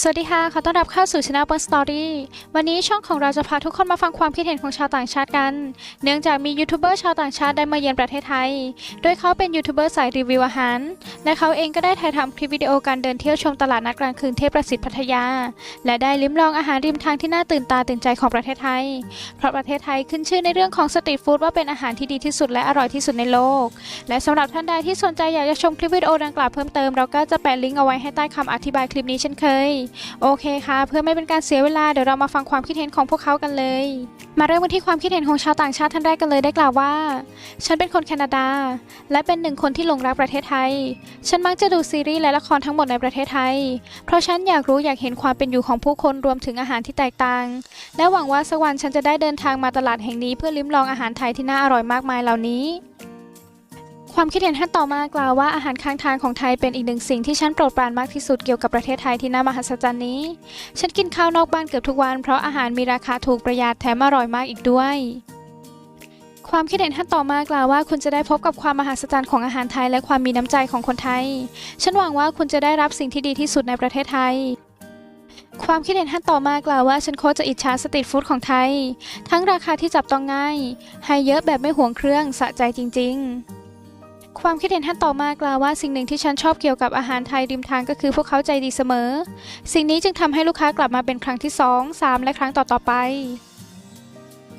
สวัสดีค่ะ ขอต้อนรับเข้าสู่ Channel Apple Story วันนี้ช่องของเราจะพาทุกคนมาฟังความคิดเห็นของชาวต่างชาติกัน เนื่องจากมียูทูบเบอร์ชาวต่างชาติได้มาเยือนประเทศไทย โดยเขาเป็นยูทูบเบอร์สายรีวิวอาหาร และเขาเองก็ได้ถ่ายทำคลิปวิดีโอการเดินเที่ยวชมตลาดนัดกลางคืนเทพประสิทธิ์พัทยา และได้ลิ้มลองอาหารริมทางที่น่าตื่นตาตื่นใจของประเทศไทย เพราะประเทศไทยขึ้นชื่อในเรื่องของสตรีทฟู้ดว่าเป็นอาหารที่ดีที่สุดและอร่อยที่สุดในโลก และสำหรับท่านใดที่สนใจอยากจะชมคลิปวิดีโอดังกล่าวเพิ่มเติมเราก็จะแปะลิงก์เอาไว้ให้ใต้คำอธิบายคลิปนี้เช่นเคยโอเคค่ะ เพื่อไม่เป็นการเสียเวลาเดี๋ยวเรามาฟังความคิดเห็นของพวกเขากันเลย มาเริ่มกันที่ความคิดเห็นของชาวต่างชาติท่านแรกกันเลยได้กล่าวว่า ฉันเป็นคนแคนาดา และเป็นหนึ่งคนที่หลงรักประเทศไทย ฉันมักจะดูซีรีส์และละครทั้งหมดในประเทศไทย เพราะฉันอยากรู้อยากเห็นความเป็นอยู่ของผู้คนรวมถึงอาหารที่แตกต่าง และหวังว่าสักวันฉันจะได้เดินทางมาตลาดแห่งนี้เพื่อลิ้มลองอาหารไทยที่น่าอร่อยมากมายเหล่านี้ ความคิดเห็นท่านต่อมากล่าวว่าอาหารข้างทางของไทยเป็นอีกหนึ่งสิ่งที่ฉันโปรดปรานมากที่สุดเกี่ยวกับประเทศไทยที่น่ามหัศจรรย์นี้ ฉันกินข้าวนอกบ้านเกือบทุกวันเพราะอาหารมีราคาถูกประหยัดแถมอร่อยมากอีกด้วย ความคิดเห็นท่านต่อมากล่าวว่าคุณจะได้พบกับความมหัศจรรย์ของอาหารไทยและความมีน้ำใจของคนไทย ฉันหวังว่าคุณจะได้รับสิ่งที่ดีที่สุดในประเทศไทยความคิดเห็นท่านต่อมากล่าวว่าฉันโคตรจะอิจฉาสตรีทฟู้ดของไทย ทั้งราคาที่จับต้องง่าย ให้เยอะแบบไม่ห่วงเครื่องสะใจจริง ๆ ความคิดเห็นท่านต่อมากล่าวว่าสิ่งหนึ่งที่ฉันชอบเกี่ยวกับอาหารไทยริมทางก็คือพวกเขาใจดีเสมอ สิ่งนี้จึงทำให้ลูกค้ากลับมาเป็นครั้งที่ 2 3 และครั้งต่อๆไป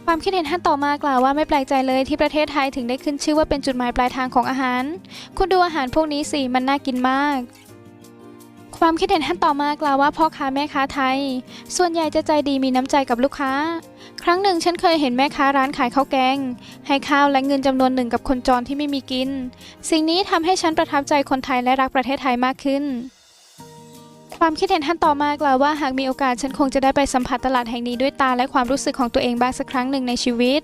ความคิดเห็นท่านต่อมากล่าวว่าไม่แปลกใจเลยที่ประเทศไทยถึงได้ขึ้นชื่อว่าเป็นจุดหมายปลายทางของอาหาร คุณดูอาหารพวกนี้สิมันน่ากินมาก ความคิดเห็นท่านต่อมากล่าวว่าพ่อค้าแม่ค้าไทย ส่วนใหญ่จะใจดีมีน้ำใจกับลูกค้า ครั้งหนึ่งฉันเคยเห็นแม่ค้าร้านขายข้าวแกง ให้ข้าวและเงินจำนวนหนึ่งกับคนจรที่ไม่มีกิน สิ่งนี้ทำให้ฉันประทับใจคนไทยและรักประเทศไทยมากขึ้น ความคิดเห็นท่านต่อมากล่าวว่าหากมีโอกาสฉันคงจะได้ไปสัมผัสตลาดแห่งนี้ด้วยตาและความรู้สึกของตัวเองบ้างสักครั้งหนึ่งในชีวิต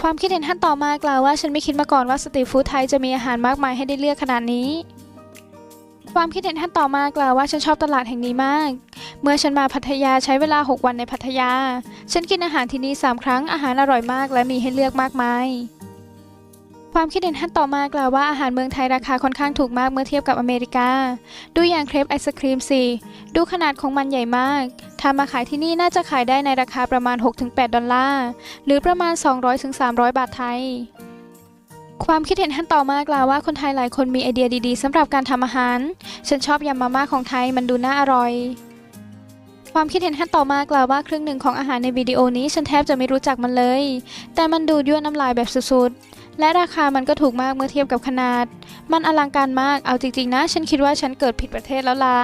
ความคิดเห็นท่านต่อมากล่าวว่าฉันไม่คิดมาก่อนว่าสตรีทฟู้ดไทยจะมีอาหารมากมายให้ได้เลือกขนาดนี้ ความคิดเห็นท่านต่อมากล่าวว่าฉันชอบตลาดแห่งนี้มาก เมื่อฉันมาพัทยาใช้เวลา 6 วันในพัทยา ฉันกินอาหารที่นี่ 3 ครั้งอาหารอร่อยมากและมีให้เลือกมากมาย ความคิดเห็นท่านต่อมากล่าวว่าอาหารเมืองไทยราคาค่อนข้างถูกมากเมื่อเทียบกับอเมริกา ดูอย่างเครปไอศครีมสิ ดูขนาดของมันใหญ่มาก ถ้ามาขายที่นี่น่าจะขายได้ในราคาประมาณ 6-8 ดอลลาร์ หรือประมาณ 200-300 บาทไทย ความคิดเห็นท่านต่อมากล่าวว่าคนไทยหลายคนมีไอเดียดีๆสำหรับการทำอาหาร ฉันชอบยำมาม่าของไทยมันดูน่าอร่อย ความคิดเห็นท่านต่อมากล่าวว่าครึ่งหนึ่งของอาหารในวิดีโอนี้ฉันแทบจะไม่รู้จักมันเลย แต่มันดูยั่วน้ำลายแบบสุดๆ และราคามันก็ถูกมากเมื่อเทียบกับขนาด มันอลังการมาก เอาจริงๆนะ ฉันคิดว่าฉันเกิดผิดประเทศแล้วล่ะ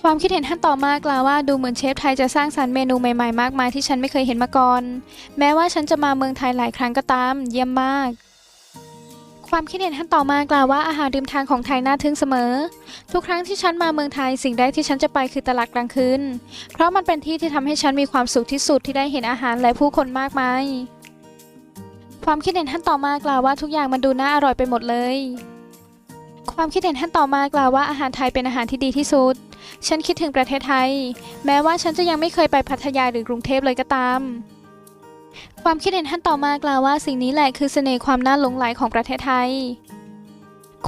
ความคิดเห็นท่านต่อมากล่าวว่าดูเหมือนเชฟไทยจะสร้างสรรค์เมนูใหม่ๆ มากมายที่ฉันไม่เคยเห็นมาก่อน แม้ว่าฉันจะมาเมืองไทยหลายครั้งก็ตาม เยี่ยมมาก ความคิดเห็นท่านต่อมากล่าวว่าอาหารริมทางของไทยน่าทึ่งเสมอ ทุกครั้งที่ฉันมาเมืองไทยสิ่งแรกที่ฉันจะไปคือตลาดกลางคืน เพราะมันเป็นที่ที่ทำให้ฉันมีความสุขที่สุดที่ได้เห็นอาหารและผู้คนมากมาย ความคิดเห็นท่านต่อมากล่าวว่าทุกอย่างมันดูน่าอร่อยไปหมดเลย ความคิดเห็นท่านต่อมากล่าวว่าอาหารไทยเป็นอาหารที่ดีที่สุด ฉันคิดถึงประเทศไทย แม้ว่าฉันจะยังไม่เคยไปพัทยาหรือกรุงเทพเลยก็ตาม ความคิดเห็นท่านต่อมากล่าวว่าสิ่งนี้แหละคือเสน่ห์ความน่าหลงไหลของประเทศไทย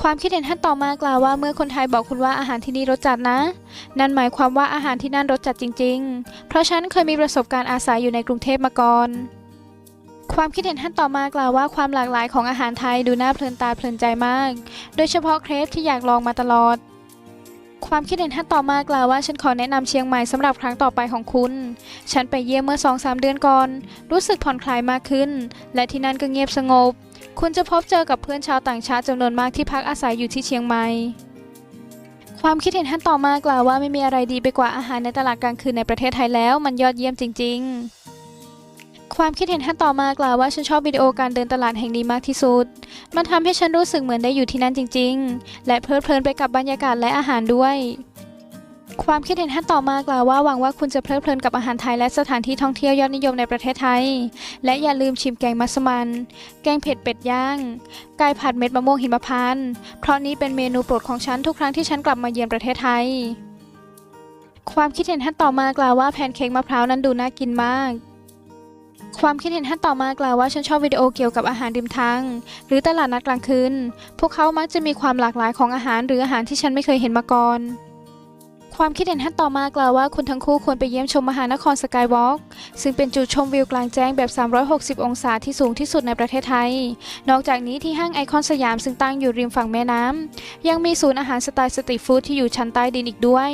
ความคิดเห็นท่านต่อมากล่าวว่าเมื่อคนไทยบอกคุณว่าอาหารที่นี่รสจัดนะ นั่นหมายความว่าอาหารที่นั่นรสจัดจริง ๆ เพราะฉันเคยมีประสบการณ์อาศัยอยู่ในกรุงเทพมาก่อนความคิดเห็นท่านต่อมากล่าวว่าความหลากหลายของอาหารไทยดูน่าเพลินตาเพลินใจมาก โดยเฉพาะเครปที่อยากลองมาตลอด ความคิดเห็นท่านต่อมากล่าวว่าฉันขอแนะนำเชียงใหม่สำหรับครั้งต่อไปของคุณ ฉันไปเยี่ยมเมื่อ2-3เดือนก่อน รู้สึกผ่อนคลายมากขึ้น และที่นั่นก็เงียบสงบ คุณจะพบเจอกับเพื่อนชาวต่างชาติจำนวนมากที่พักอาศัยอยู่ที่เชียงใหม่ ความคิดเห็นท่านต่อมากล่าวว่าไม่มีอะไรดีไปกว่าอาหารในตลาดกลางคืนในประเทศไทยแล้ว มันยอดเยี่ยมจริง ๆ ความคิดเห็นท่านต่อมากล่าวว่าฉันชอบวิดีโอการเดินตลาดแห่งนี้มากที่สุด มันทำให้ฉันรู้สึกเหมือนได้อยู่ที่นั่นจริง ๆ และเพลิดเพลินไปกับบรรยากาศและอาหารด้วย ความคิดเห็นท่านต่อมากล่าวว่าหวังว่าคุณจะเพลิดเพลินกับอาหารไทยและสถานที่ท่องเที่ยวยอดนิยมในประเทศไทย และอย่าลืมชิมแกงมัสมัน แกงเผ็ดเป็ดย่าง ไก่ผัดเม็ดมะม่วงหิมพานต์ เพราะนี้เป็นเมนูโปรดของฉันทุกครั้งที่ฉันกลับมาเยือนประเทศไทย ความคิดเห็นท่านต่อมากล่าวว่าแพนเค้กมะพร้าวนั้นดูน่ากินมาก ความคิดเห็นท่านต่อมากล่าวว่าฉันชอบวิดีโอเกี่ยวกับอาหารริมทางหรือตลาดนัดกลางคืน พวกเขามักจะมีความหลากหลายของอาหารหรืออาหารที่ฉันไม่เคยเห็นมาก่อน ความคิดเห็นท่านต่อมากล่าวว่าคุณทั้งคู่ควรไปเยี่ยมชมมหานครสกายวอล์กซึ่งเป็นจุดชมวิวกลางแจ้งแบบ 360 องศาที่สูงที่สุดในประเทศไทย นอกจากนี้ที่ห้างไอคอนสยามซึ่งตั้งอยู่ริมฝั่งแม่น้ำยังมีศูนย์อาหารสไตล์สตรีทฟู้ดที่อยู่ชั้นใต้ดินอีกด้วย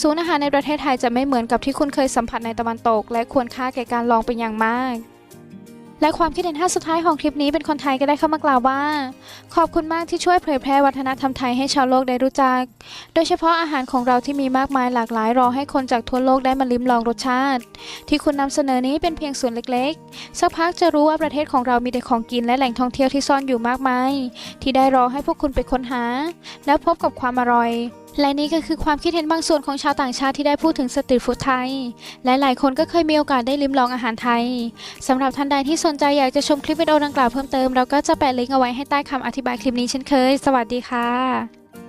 ศูนย์อาหารในประเทศไทยจะไม่เหมือนกับที่คุณเคยสัมผัสในตะวันตก และควรค่าแก่การลองเป็นอย่างมาก และความคิดเห็นท่าสุดท้ายของคลิปนี้เป็นคนไทยก็ได้เข้ามากล่าวว่า ขอบคุณมากที่ช่วยเผยแพร่วัฒนธรรมไทยให้ชาวโลกได้รู้จัก โดยเฉพาะอาหารของเราที่มีมากมายหลากหลายรอให้คนจากทั่วโลกได้มาลิ้มลองรสชาติ ที่คุณนำเสนอนี้เป็นเพียงส่วนเล็กๆ สักพักจะรู้ว่าประเทศของเรามีแต่ของกินและแหล่งท่องเที่ยวที่ซ่อนอยู่มากมาย ที่ได้รอให้พวกคุณไปค้นหา และพบกับความอร่อย และนี่ก็คือความคิดเห็นบางส่วนของชาวต่างชาติที่ได้พูดถึงสตรีทฟู้ดไทยและหลายคนก็เคยมีโอกาสได้ลิ้มลองอาหารไทย สำหรับท่านใดที่สนใจอยากจะชมคลิปวิดีโอดังกล่าวเพิ่มเติม เราก็จะแปะลิงก์เอาไว้ให้ใต้คำอธิบายคลิปนี้เช่นเคย สวัสดีค่ะ